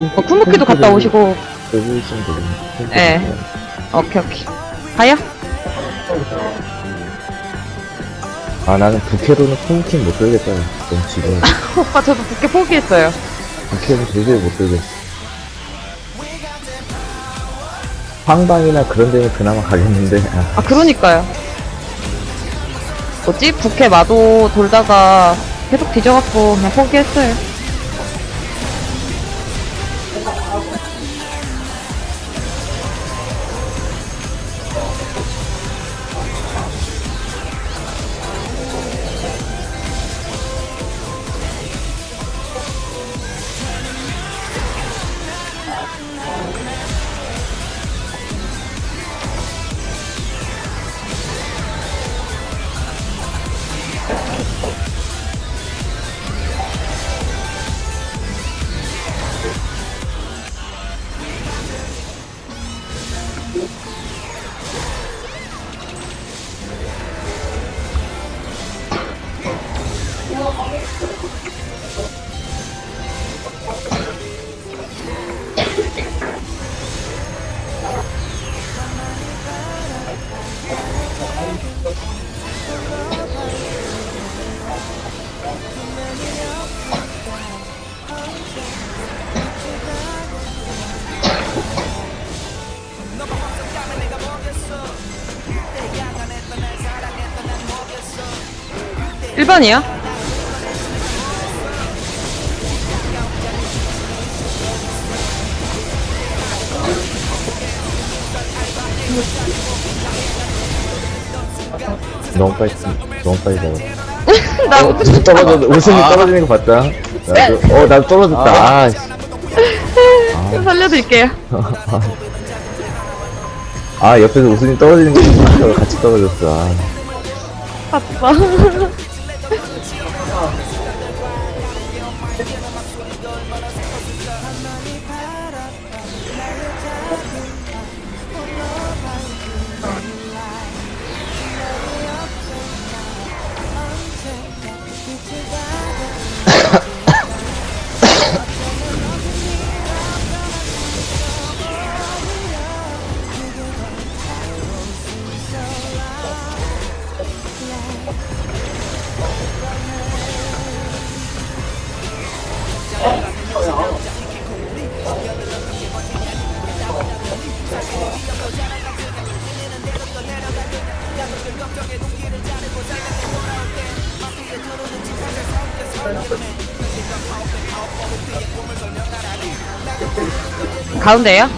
어, 쿠누키도 갔다 오시고. 여기 있으면 되겠네. 네. 오케이, 오케이. 가요? 아, 나는 부캐로는 콩킨 못 들겠다. 너무 지금. 오빠, 저도 부캐 포기했어요. 부캐는 도저히 못 들겠어. 황방이나 그런 데는 그나마 가겠는데, 아, 아, 그러니까요. 뭐지? 부캐 마도 돌다가 계속 뒤져갖고 그냥 포기했어요. 일번이요 너무 빨리, 너무 빨리 잡아. 나 어, 떨어져, 웃음이 떨어지는 거 봤다. 나도, 어, 나도 떨어졌다. 아, 씨. 좀 살려드릴게요. 아, 옆에서 웃음이 떨어지는 거 보니까 같이 떨어졌어. 아. 아빠. 가운데요?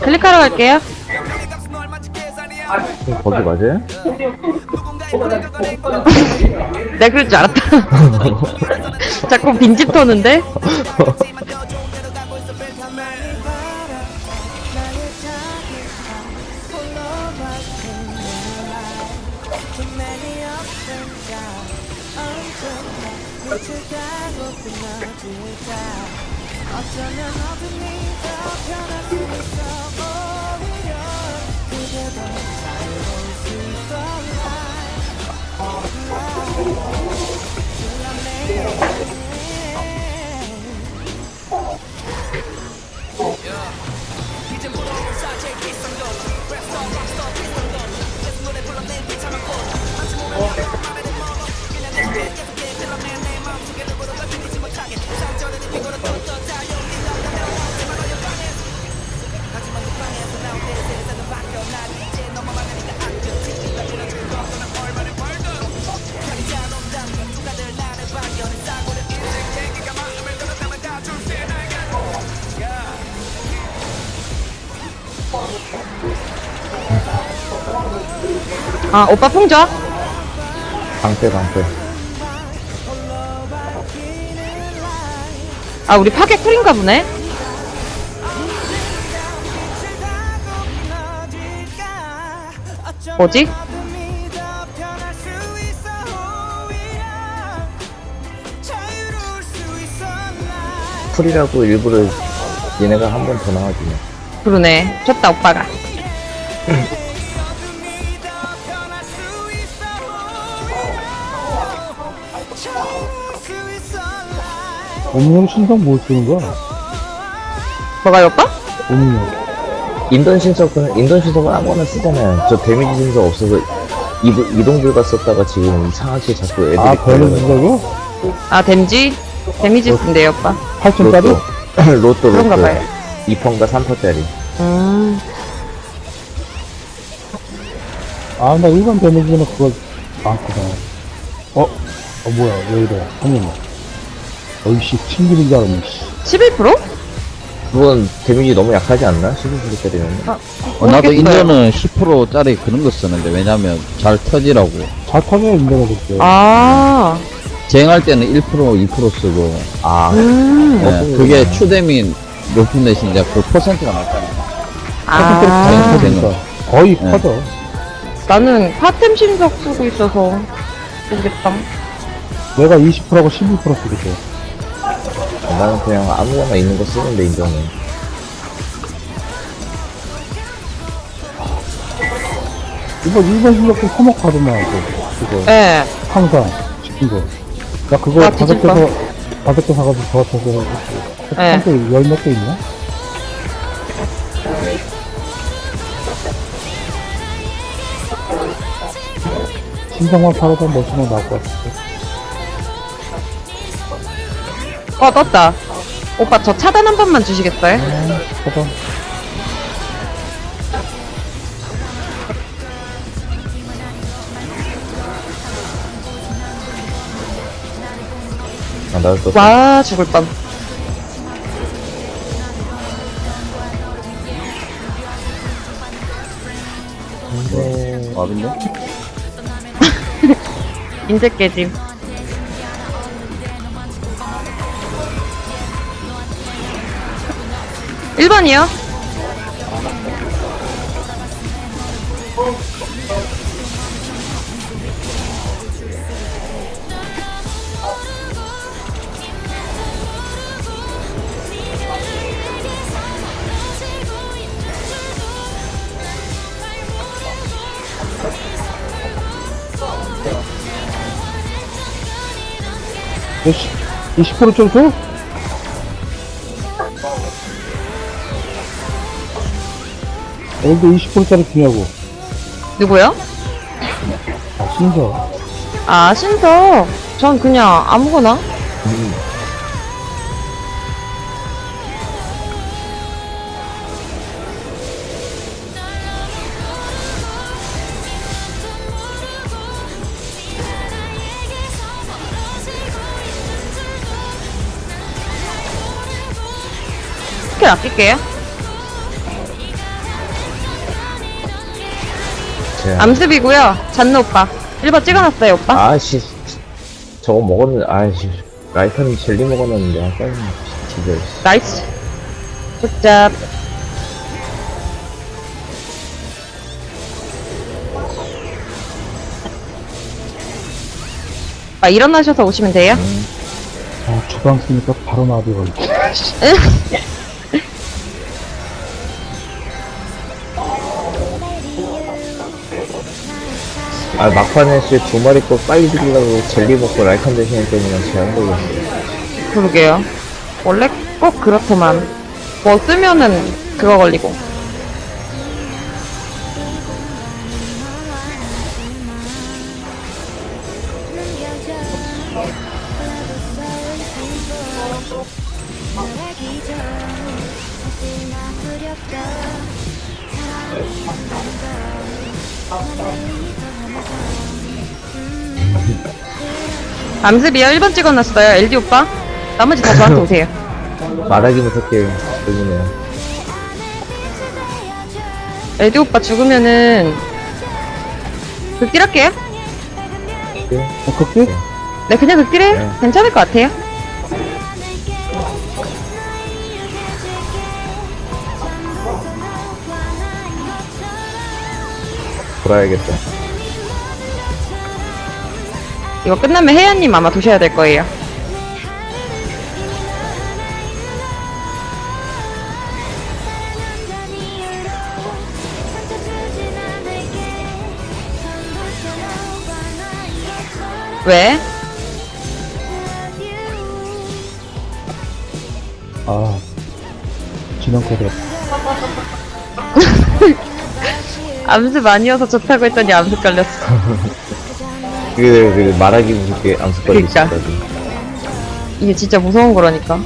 클릭하러 갈게요. 거기 맞아요? 내가 그럴 줄 알았다. 자꾸 빈집 토는데? 어쩌면 어둠이 더 변할 수 있어. 아, 오빠 풍 줘? 방패, 방패. 아, 우리 파괴 쿨인가 보네? 뭐지? 풀이라고 일부러 얘네가 한 번 더 나와주네. 그러네. 줬다, 오빠가. 오민영 신성 뭘 쓰는 거야? 뭐가요, 오빠? 오민영. 인던 신석은, 인던 신석은 아무거나 쓰잖아요. 저 데미지 신석 없어서 이동, 이동불가 썼다가 지금 이상하게 자꾸 애들이. 아, 걸려요. 신성이요? 아, 댐지? 데미지 쓴대요, 오빠. 8천짜리? 로또. 로또, 그런가 로또. 봐요. 2펑과 3퍼짜리. 음. 아, 나 일반 데미지는 그거 많거든. 어? 어, 뭐야, 왜 이래. 형님. 어이씨, 튕기는 줄 알았네, 씨. 11%? 그건 데미지 너무 약하지 않나? 12불 때리면. 아, 어, 나도 모르겠어요. 인도는 10%짜리 그런 거 쓰는데 왜냐면 잘 터지라고 잘 터져야 인정해 줄게. 아, 쟁할 때는 1% 2% 쓰고 아, 음. 예, 그게 추뎀이 높은 대신 이제 그 퍼센트가 낮잖아요 아, 쟁- 쟁은. 그러니까 거의 네. 터져. 나는 파템 신석 쓰고 있어서 모르겠다. 내가 20%하고 11% 쓰거든. 나는 그냥 아무거나 있는 거 쓰는데, 인정은. 이거 일본 실력도 서먹하더만, 그거. 예. 항상 시킨 거. 나 그거 아, 다섯 개 뒤집어. 사, 다섯 개 사가지고 저 같아서 네. 한개 열몇 개 있나? 신성만 팔아도 멋있는 거 나올 것 같은데. 어, 떴다. 오빠, 저 차단 한 번만 주시겠어요? 봐봐. 아, 나도 또. 와, 죽을 뻔. 밥인데? 인제 깨짐. 일번이요 이 20%좀 줘? 여기도 20%짜리 주냐고. 누구요? 아, 신서. 아, 신석. 전 그냥 아무거나. 스킬 아낄게요. 암습이고요. 잔느 오빠. 1번 찍어놨어요, 오빠. 아씨 저거 먹었는데 아씨 라이터는 젤리 먹었는데 아까 진짜 씨. 나이스. 굿잡. 아, 일어나셔서 오시면 돼요? 아, 주방 쓰니까 바로 나비 걸리 아 막판에 씨 두 마리 거 빨리 죽이려고 젤리 먹고 라이컨 대신에 때문에 제한 걸렸어요 그러게요. 원래 꼭 그렇더만. 뭐 쓰면은 그거 걸리고. 암습이요? 1번 찍어놨어요. LD 오빠. 나머지 다 저한테 오세요. 말하기 무섭게 들리네요 LD 오빠 죽으면은 극딜할게요. 어, 그때? 네, 그냥 극딜해. 네. 괜찮을 것 같아요. 돌아야겠다 이거 끝나면 혜연님 아마 도셔야 될 거예요. 왜? 아, 진영카드. 암수 많이 어서 좋다고 했더니 암수 걸렸어. 그게 그 말하기 무섭게 암습거리고 그러니까. 있었거든. 이게 진짜 무서운 거라니까.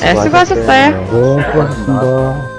네, 수고하셨어요. 네, 수고하셨습니다.